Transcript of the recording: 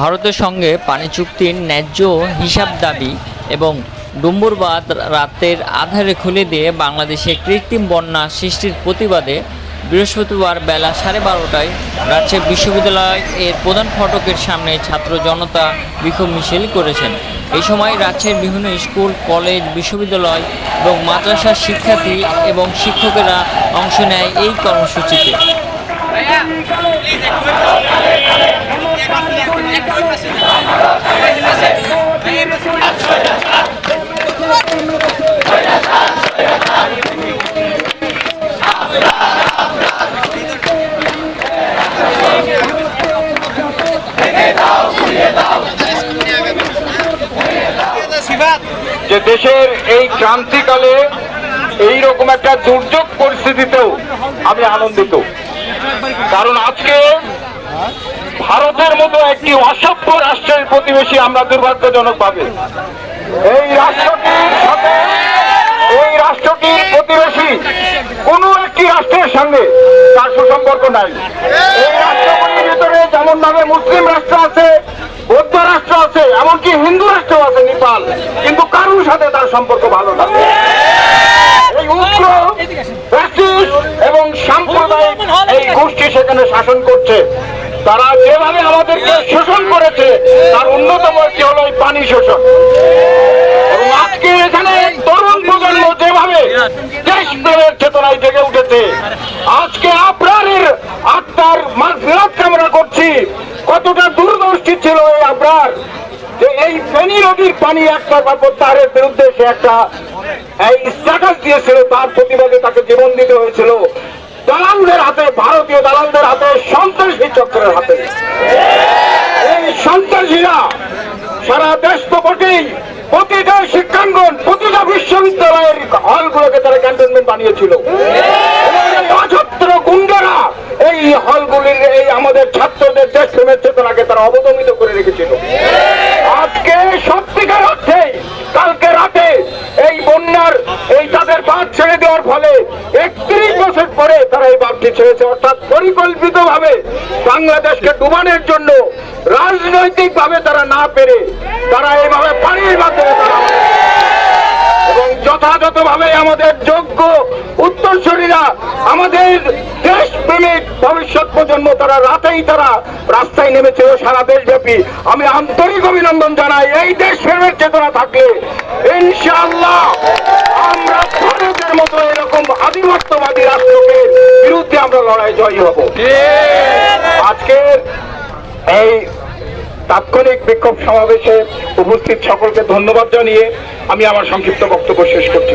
ভারতের সঙ্গে পানি চুক্তির ন্যায্য হিসাব দাবি এবং ডুম্বুরবাদ রাতের আধারে খুলে দিয়ে বাংলাদেশে কৃত্রিম বন্যা সৃষ্টির প্রতিবাদে বৃহস্পতিবার বেলা সাড়ে বারোটায় রাজশাহী বিশ্ববিদ্যালয় এর প্রধান ফটকের সামনে ছাত্র জনতা বিক্ষোভ মিছিল করেছেন। এই সময় রাজশাহীর বিভিন্ন স্কুল, কলেজ, বিশ্ববিদ্যালয় এবং মাদ্রাসার শিক্ষার্থী এবং শিক্ষকেরা অংশ নেয় এই কর্মসূচিতে। যে দেশের এই ক্রান্তিকালে এই রকম একটা দুর্যোগ পরিস্থিতিতেও আমি আনন্দিত। কারণ আজকে ভারতের মতো একটি অসভ্য রাষ্ট্রের প্রতিবেশী আমরা দুর্ভাগ্যজনক ভাবে এই রাষ্ট্রটির সাথে, এই রাষ্ট্রটির প্রতিবেশী কোন একটি রাষ্ট্রের সঙ্গে তার সুসম্পর্ক নাই। এই রাষ্ট্রগুলির ভিতরে যেমন ভাবে মুসলিম রাষ্ট্র আছে, বৌদ্ধ রাষ্ট্র আছে, এমনকি হিন্দু রাষ্ট্র আছে, নেপাল। কিন্তু কারোর সাথে তার সম্পর্ক ভালো এই উগ্র ফ্যাসিস্ট এবং সাম্প্রদায়িক এই গোষ্ঠী সেখানে শাসন করছে। তারা যেভাবে আমাদেরকে শোষণ করেছে, তার অন্যতম একটি হলো এই পানি শোষণ। আজকে এখানে তরুণ প্রজন্ম যেভাবে দেশপ্রেমের চেতনায় জেগে উঠেছে, আজকে আপনারের আত্মার মাঝরাত কামনা করছি। কতটা দূরদর্শী ছিল এই আপনার যে এই ফেনী নদীর পানি একটা তারের বিরুদ্ধে সে একটা, এই স্ট্যাটাস দিয়েছিল, তার প্রতিবাদে তাকে জীবন দিতে হয়েছিল। দালালদের হাতে, ভারতীয় দালালদের হাতে, সন্ত্রাসী চক্রের হাতে। এই সন্ত্রাসীরা সারা দেশ তো বটেই প্রতিটা শিক্ষাঙ্গন প্রতিটা বিশ্ববিদ্যালয়ের হলগুলোকে তারা ক্যান্টনমেন্ট বানিয়েছিল। গুন্ডারা এই হলগুলির, এই আমাদের ছাত্রদের দেশপ্রেমের চেতনাকে তারা অবদমিত করে রেখেছিল। ছেড়ে দেওয়ার ফলে একত্রিশ বছর পরে তারা এই বাঁধটি ছেড়েছে। অর্থাৎ পরিকল্পিত ভাবে বাংলাদেশকে ডুবানোর জন্য রাজনৈতিক ভাবে তারা না পেরে তারা এইভাবে পানির মাধ্যমে তারা যথাযথভাবে আমাদের যোগ্য উত্তরসূরীরা, আমাদের দেশপ্রেমিক ভবিষ্যৎ প্রজন্ম, তারা রাতেই তারা রাস্তায় নেমেছিল সারা দেশব্যাপী আমি আন্তরিক অভিনন্দন জানাই। এই দেশপ্রেমের চেতনা থাকলে ইনশাআল্লাহ মতো এরকম আধিপত্যবাদী রাষ্ট্রকে বিরুদ্ধে আমরা লড়াই জয়ী হব। আজকের এই তাৎক্ষণিক বিক্ষোভ সমাবেশে উপস্থিত সকলকে ধন্যবাদ জানিয়ে আমি আমার সংক্ষিপ্ত বক্তব্য শেষ করছি।